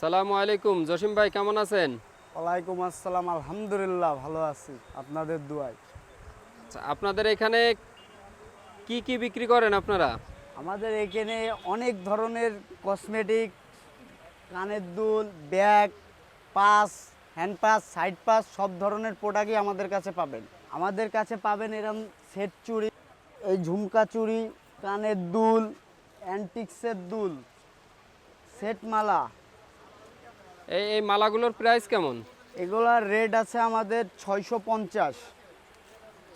সালামু আলাইকুম। জসিম ভাই কেমন আছেন? ওয়ালাইকুম আসসালাম। আলহামদুলিল্লাহ ভালো আছি। আপনাদের দুয়ায়? আচ্ছা, আপনাদের এখানে কি কি বিক্রি করেন আপনারা? আমাদের এখানে অনেক ধরনের কসমেটিক কানের দুল bag purse hand purse side purse সব ধরনের প্রোডাক্টই আমাদের কাছে পাবেন। আমাদের কাছে পাবেন এরম সেট চুড়ি এই ঝুমকা চুড়ি কানের দুল অ্যান্টিক্সের দুল সেট মালা এই এই মালাগুলোর প্রাইস কেমন? এগুলার রেট আছে আমাদের ছয়শো পঞ্চাশ।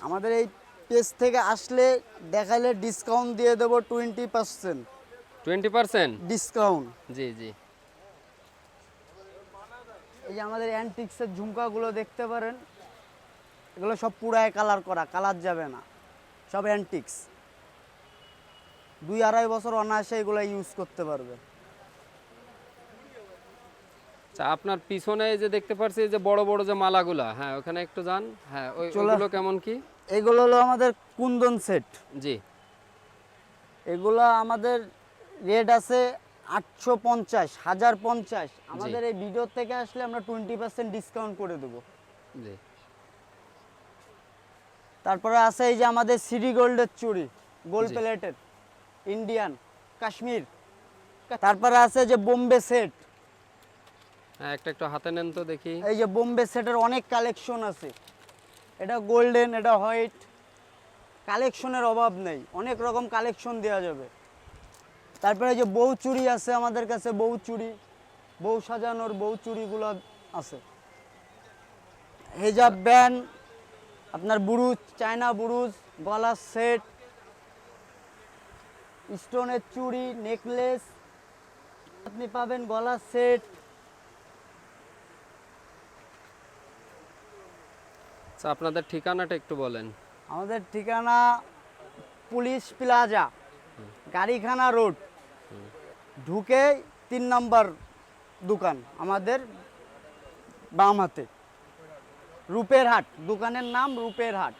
আমাদের এই পেজ থেকে আসলে দেখালে ডিসকাউন্ট দিয়ে দেবো twenty percent twenty percent discount জি জি। এই যে আমাদের অ্যান্টিক্সের ঝুমকাগুলো দেখতে পারেন এগুলো সব পুরায় কালার করা কালার যাবে না। সব অ্যান্টিক্স দুই আড়াই বছর অনায়াসে এগুলো ইউজ করতে পারবে। আচ্ছা আপনার পিছনে যে দেখতে পাচ্ছি যে বড় বড় যে মালাগুলা হ্যাঁ ওখানে একটু যান। হ্যাঁ ওই চলে- ওগুলো কেমন কি? এগুলো হলো আমাদের কুন্দন সেট। জি। এগুলো আমাদের রেট আছে আটশো পঞ্চাশ হাজার পঞ্চাশ। আমাদের এই ভিডিও থেকে আসলে আমরা টোয়েন্টি পার্সেন্ট ডিসকাউন্ট করে দেবো। জি। তারপরে আছে এই যে আমাদের সিডি গোল্ডের চুড়ি গোল্ড জি। Plated Indian Kashmir. তারপরে আছে যে বোম্বে সেট। হ্যাঁ একটা একটু হাতে নেন তো দেখি। এই যে বোম্বে সেটের অনেক কালেকশন আছে। এটা গোল্ডেন, এটা হোয়াইট। কালেকশনের অভাব নেই, অনেক রকম কালেকশন দেওয়া যাবে। তারপরে এই যে বউ চুড়ি আছে আমাদের কাছে, বউ চুড়ি। বউ সাজানোর বউ চুড়িগুলো আছে। হেজাব ব্যান্ড, আপনার বুরুজ, চায়না বুরুজ গলার সেট, স্টোনের চুড়ি, নেকলেস। আপনি পাবেন গলার সেট। আচ্ছা আপনাদের ঠিকানাটা একটু বলেন। আমাদের ঠিকানা পুলিশ প্লাজা, গাড়িখানা রোড, ঢুকে তিন নম্বর দোকান আমাদের বাম হাতে, রূপের হাট, দোকানের নাম রূপের হাট।